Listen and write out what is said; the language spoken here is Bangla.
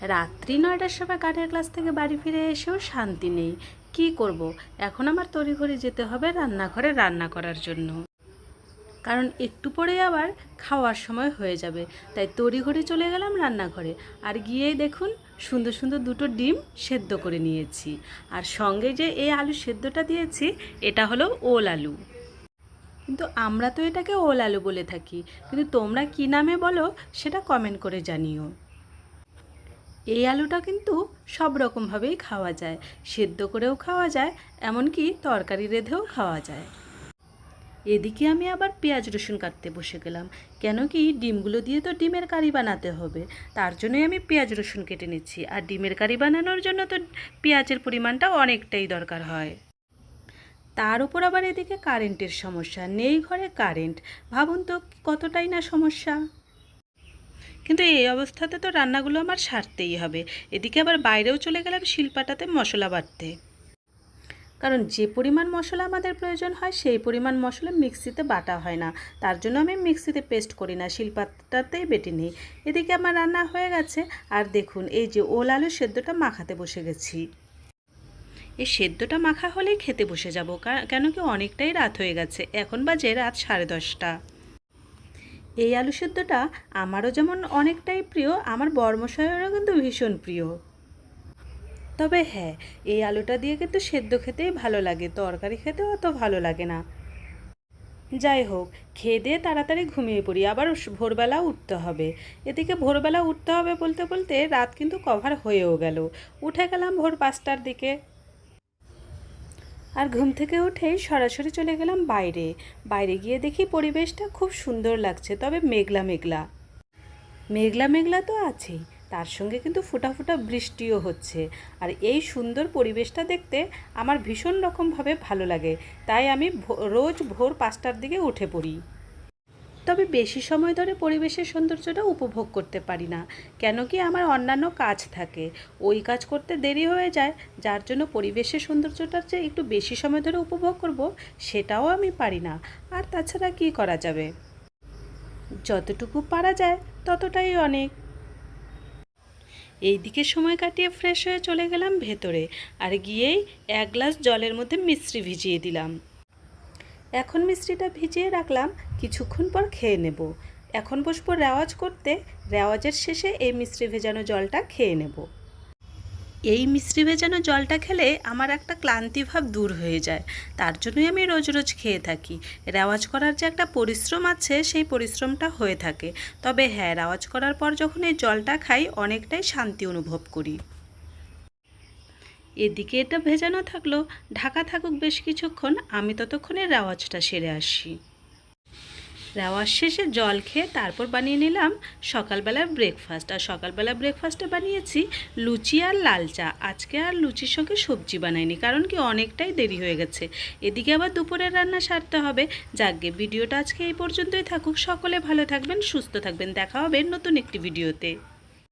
রাত্রি নয়টার সময় গানের ক্লাস থেকে বাড়ি ফিরে এসেও শান্তি নেই। কি করব? এখন আমার তড়িঘড়ি যেতে হবে রান্নাঘরে রান্না করার জন্য। কারণ একটু পরে আবার খাওয়ার সময় হয়ে যাবে। তাই তড়িঘড়ি চলে গেলাম রান্নাঘরে। আর গিয়েই দেখুন, সুন্দর সুন্দর দুটো ডিম সেদ্ধ করে নিয়েছি। আর সঙ্গে যে এই আলু সেদ্ধটা দিয়েছি, এটা হলো ওল আলু। কিন্তু আমরা তো এটাকে ওল আলু বলে থাকি। কিন্তু তোমরা কী নামে বলো, সেটা কমেন্ট করে জানিও। এই আলুটা কিন্তু সব রকমভাবেই খাওয়া যায়। সেদ্ধ করেও খাওয়া যায়, এমনকি তরকারি রেঁধেও খাওয়া যায়। এদিকে আমি আবার পেঁয়াজ রসুন কাটতে বসে গেলাম। কেন কি ডিমগুলো দিয়ে তো ডিমের কারি বানাতে হবে। তার জন্যই আমি পেঁয়াজ রসুন কেটে নিচ্ছি। আর ডিমের কারি বানানোর জন্য তো পেঁয়াজের পরিমাণটা অনেকটাই দরকার হয়। তার উপর আবার এদিকে কারেন্টের সমস্যা। নেই ঘরে কারেন্ট ভাবুন তো কতটাই না সমস্যা। কিন্তু এই অবস্থাতে তো রান্নাগুলো আমার সারতেই হবে। এদিকে আবার বাইরেও চলে গেলাম শিলপাটাতে মশলা বাটতে। কারণ যে পরিমাণ মশলা আমাদের প্রয়োজন হয়, সেই পরিমাণ মশলা মিক্সিতে বাটা হয় না। তার জন্য আমি মিক্সিতে পেস্ট করি না, শিলপাটাতেই বেটে নিই। এদিকে আমার রান্না হয়ে গেছে। আর দেখুন, এই যে ওল আলু সেদ্ধটা মাখাতে বসে গেছি। এই সেদ্ধটা মাখা হলেই খেতে বসে যাব কেন কি অনেকটাই রাত হয়ে গেছে। এখন বাজে রাত সাড়ে দশটা। এই আলু সেদ্ধটা আমারও যেমন অনেকটাই প্রিয়, আমার বর্মশায়েরও কিন্তু ভীষণ প্রিয়। তবে হ্যাঁ এই আলুটা দিয়ে কিন্তু সেদ্ধ খেতেই ভালো লাগে, তরকারি খেতে অত ভালো লাগে না। যাই হোক, খেয়ে দিয়ে তাড়াতাড়ি ঘুমিয়ে পড়ি, আবার ভোরবেলা উঠতে হবে। এদিকে ভোরবেলা উঠতে হবে বলতে বলতে রাত কিন্তু কভার হয়েও গেল। উঠে গেলাম ভোর পাঁচটার দিকে। আর ঘুম থেকে উঠেই সরাসরি চলে গেলাম বাইরে। বাইরে গিয়ে দেখি পরিবেশটা খুব সুন্দর লাগছে, তবে মেঘলা মেঘলা। মেঘলা মেঘলা তো আছেই, তার সঙ্গে কিন্তু ফোঁটা বৃষ্টিও হচ্ছে। আর এই সুন্দর পরিবেশটা দেখতে আমার ভীষণ রকমভাবে ভালো লাগে, তাই আমি রোজ ভোর পাঁচটার দিকে উঠে পড়ি। তবে বেশি সময় ধরে পরিবেশের সৌন্দর্যটা উপভোগ করতে পারি না। কেন কি আমার অন্যান্য কাজ থাকে। ওই কাজ করতে দেরি হয়ে যায়, যার জন্য পরিবেশের সৌন্দর্যটার যে একটু বেশি সময় ধরে উপভোগ করব, সেটাও আমি পারি না। আর তাছাড়া কি করা যাবে? যতটুকু পারা যায়, ততটাই অনেক। এই দিকে সময় কাটিয়ে ফ্রেশ হয়ে চলে গেলাম ভেতরে, আর গিয়েই এক গ্লাস জলের মধ্যে মিশ্রি ভিজিয়ে দিলাম। এখন মিষ্টিটা ভিজিয়ে রাখলাম, কিছুক্ষণ পর খেয়ে নেব। এখন বসবো রেওয়াজ করতে, রেওয়াজের শেষে এই মিষ্টি ভেজানো জলটা খেয়ে নেব। এই মিষ্টি ভেজানো জলটা খেলে আমার একটা ক্লান্তি ভাব দূর হয়ে যায়, তার জন্যই আমি রোজ রোজ খেয়ে থাকি। রেওয়াজ করার যে একটা পরিশ্রম আছে, সেই পরিশ্রমটা হয়ে থাকে। তবে হ্যাঁ রেওয়াজ করার পর যখন এই জলটা খাই, অনেকটাই শান্তি অনুভব করি। এদিকে এটা ভেজানো থাকল। ঢাকা থাকুক বেশ কিছুক্ষণ, আমি ততক্ষণে রেওয়াজটা সেরে আসি। রেওয়াজ শেষে জল খেয়ে তারপর বানিয়ে নিলাম সকালবেলার ব্রেকফাস্ট আর সকালবেলা ব্রেকফাস্টে বানিয়েছি লুচি আর লাল চা। আজকে আর লুচির সঙ্গে সবজি বানাইনি, কারণ কি অনেকটাই দেরি হয়ে গেছে। এদিকে আবার দুপুরের রান্না সারতে হবে। যাকগে, ভিডিওটা আজকে এই পর্যন্তই থাকুক। সকলে ভালো থাকবেন, সুস্থ থাকবেন। দেখা হবে নতুন একটি ভিডিওতে।